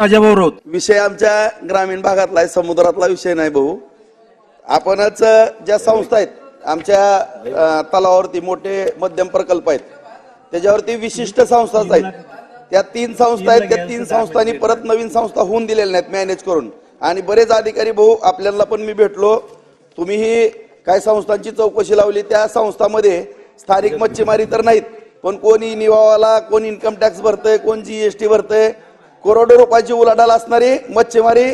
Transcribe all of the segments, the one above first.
राजाभाऊ राऊत. विषय आमच्या ग्रामीण भागातला आहे समुद्रातला विषय नाही भाऊ. आपणच ज्या संस्था आहेत आमच्या तलावावरती मोठे मध्यम प्रकल्प आहेत त्याच्यावरती विशिष्ट संस्थाच आहेत. त्या तीन संस्था आहेत त्या तीन संस्थांनी परत नवीन संस्था होऊन दिलेल्या नाहीत मॅनेज करून. आणि बरेच अधिकारी भाऊ आपल्याला पण मी भेटलो. तुम्हीही काय संस्थांची चौकशी लावली त्या संस्थामध्ये स्थानिक मच्छीमारी तर नाहीत पण कोणी निवावाला कोण इन्कम टॅक्स भरतंय कोण जीएसटी भरतंय करोडो रुपयाची उलाढाल असणारी मच्छीमारी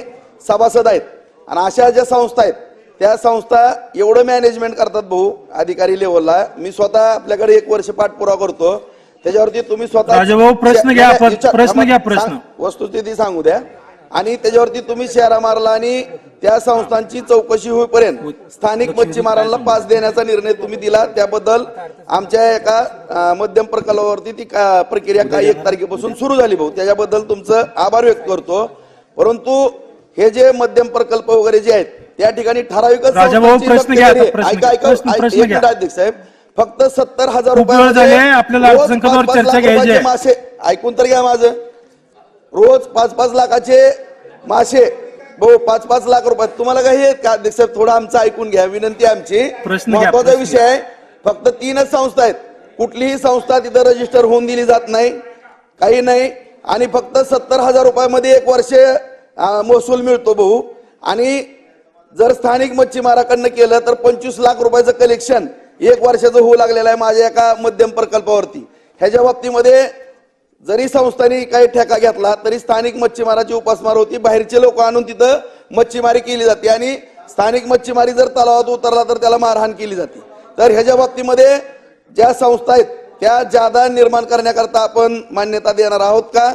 सभासद आहेत. आणि अशा ज्या संस्था आहेत त्या संस्था एवढं मॅनेजमेंट करतात भाऊ अधिकारी लेवलला मी स्वतः आपल्याकडे एक वर्ष पाठपुरावा करतो. त्याच्यावरती तुम्ही स्वतः प्रश्न घ्या प्रश्न घ्या, प्रश्न. वस्तुस्थिती सांगू द्या. आणि त्याच्यावरती तुम्ही शेरा मारला आणि त्या संस्थांची चौकशी होईपर्यंत स्थानिक मच्छीमारांना पास देण्याचा निर्णय तुम्ही दिला. त्याबद्दल आमच्या एका मध्यम प्रकल्पावरती ती का- प्रक्रिया काही एक तारखेपासून सुरू झाली भाऊ. त्याच्याबद्दल तुमचं आभार व्यक्त करतो. परंतु हे जे मध्यम प्रकल्प वगैरे जे आहेत त्या ठिकाणी ठराविक राजाभाऊ, प्रश्न घ्या आता, प्रश्न ऐका ऐका प्रश्न- प्रश्न एक घ्या. मिनिट अध्यक्ष साहेब. फक्त सत्तर हजार. रुपयाचे मासे ऐकून तर घ्या माझं. रोज पाच पाच लाखाचे मासे. भाऊ पाच पाच लाख रुपये. तुम्हाला काही आहेत का? अध्यक्ष साहेब थोडं आमचं ऐकून घ्या. विनंती आमची. महत्त्वाचा विषय आहे. फक्त तीनच संस्था आहेत. कुठलीही संस्था तिथं रजिस्टर होऊन दिली जात नाही. काही नाही. आणि फक्त सत्तर हजार रुपयामध्ये एक वर्ष महसूल मिळतो भाऊ. आणि जर स्थानिक मच्छीमाराकडनं केलं तर पंचवीस लाख रुपयाचं कलेक्शन एक वर्षाचं होऊ लागलेलं आहे माझ्या एका मध्यम प्रकल्पावरती. ह्याच्या बाबतीमध्ये जरी संस्थांनी काही ठेका घेतला तरी स्थानिक मच्छीमाराची उपासमार होती. बाहेरचे लोक आणून तिथं मच्छीमारी केली जाते. आणि स्थानिक मच्छीमारी जर तलावात उतरला तर त्याला मारहाण केली जाते. तर ह्याच्या बाबतीमध्ये ज्या संस्था आहेत त्या जादा निर्माण करण्याकरता आपण मान्यता देणार आहोत का?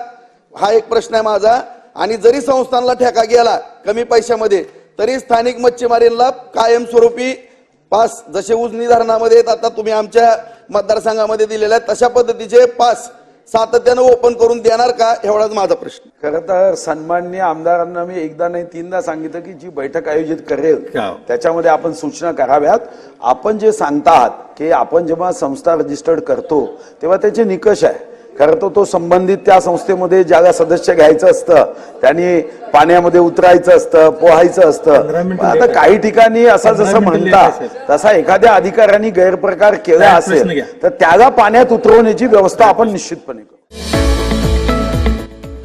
हा एक प्रश्न आहे माझा. आणि जरी संस्थांना ठेका गेला कमी पैशामध्ये तरी स्थानिक मच्छीमारीला कायमस्वरूपी पास जसे उजनी धरणामध्ये आता तुम्ही आमच्या मतदारसंघामध्ये दिलेल्या तशा पद्धतीचे पास सातत्यानं ओपन करून देणार का? एवढाच माझा प्रश्न. खरं तर सन्माननीय आमदारांना मी एकदा नाही तीनदा सांगितलं की जी बैठक आयोजित करेल हा. त्याच्यामध्ये आपण सूचना कराव्यात. आपण जे सांगता आहात की आपण जेव्हा संस्था रजिस्टर्ड करतो तेव्हा त्याचे निकष आहे. खरं तर तो संबंधित त्या संस्थेमध्ये ज्याला सदस्य घ्यायचं असतं त्यांनी पाण्यामध्ये उतरायचं असतं पोहायचं असतं. आता काही ठिकाणी असं जसं म्हणता तसा एखाद्या अधिकाऱ्यांनी गैरप्रकार केला असेल. तर त्याला पाण्यात उतरवण्याची व्यवस्था आपण निश्चितपणे करू.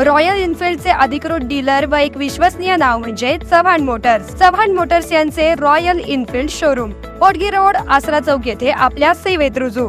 रॉयल इन्फिल्डचे अधिकृत डीलर व एक विश्वसनीय नाव म्हणजे चव्हाण मोटर्स. चव्हाण मोटर्स यांचे Royal Enfield showroom Potgi road Asara Chowk येथे आपल्या सेवेत रुजू.